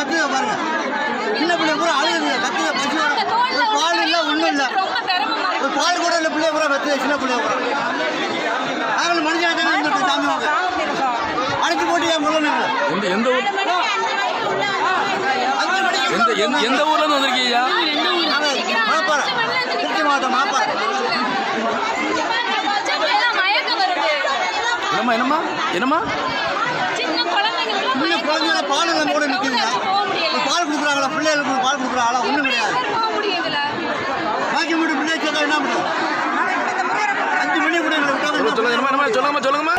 கத்துக்க பாருங்க சின்ன பிள்ளை கூட அழுகுதுங்க கத்துக்க பசுவோட ஒரு பால் இல்லை ஒன்றும் இல்லை ஒரு பால் கூட இல்லை பிள்ளைய கூட பெற்று சின்ன பிள்ளைய பூரா நாங்கள் மனுஷன் சாமி அடைச்சு போட்டு ஏன் கொள்ளணும் எந்த எந்த ஊர் எந்த எந்த எந்த ஊர்ல இருந்து வந்திருக்கீங்க மாப்பாறை திருச்சி என்னம்மா என்னம்மா என்னம்மா குழந்தைங்க பால் கூட நிற்குதுங்க பால் கொடுக்குறாங்களா? பிள்ளைகளுக்கு பால் கொடுக்குறாங்களா? ஒன்றும் கிடையாது. பாக்கி மட்டும் பிள்ளை சேர்த்தா என்ன பண்ணும் அஞ்சு மணி கூட எங்களை விட்டாங்க சொல்லுங்க சொல்லுங்க என்னம்மா என்னம்மா சொல்லுங்கம்மா. சொல்லுங்கம்மா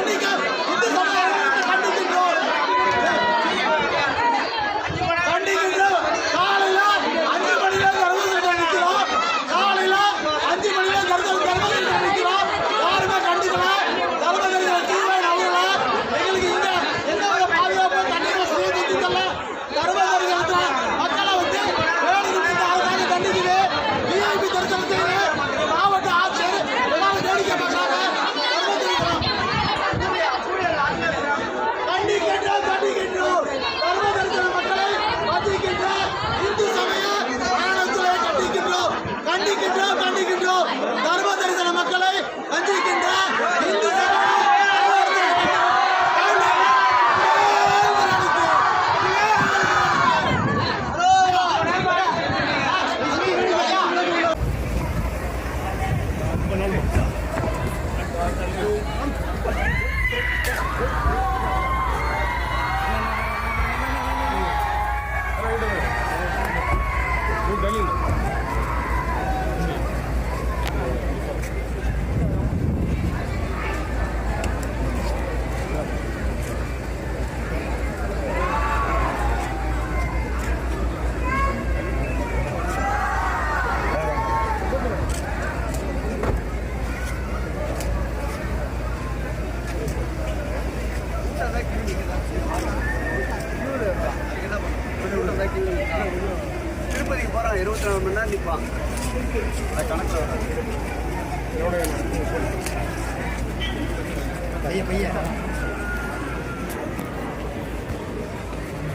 திருப்பதிக்கு போகிறான் இருபத்தி நாலு மணி நேரம் நிற்பான் அது கணக்கு பையன் பையன்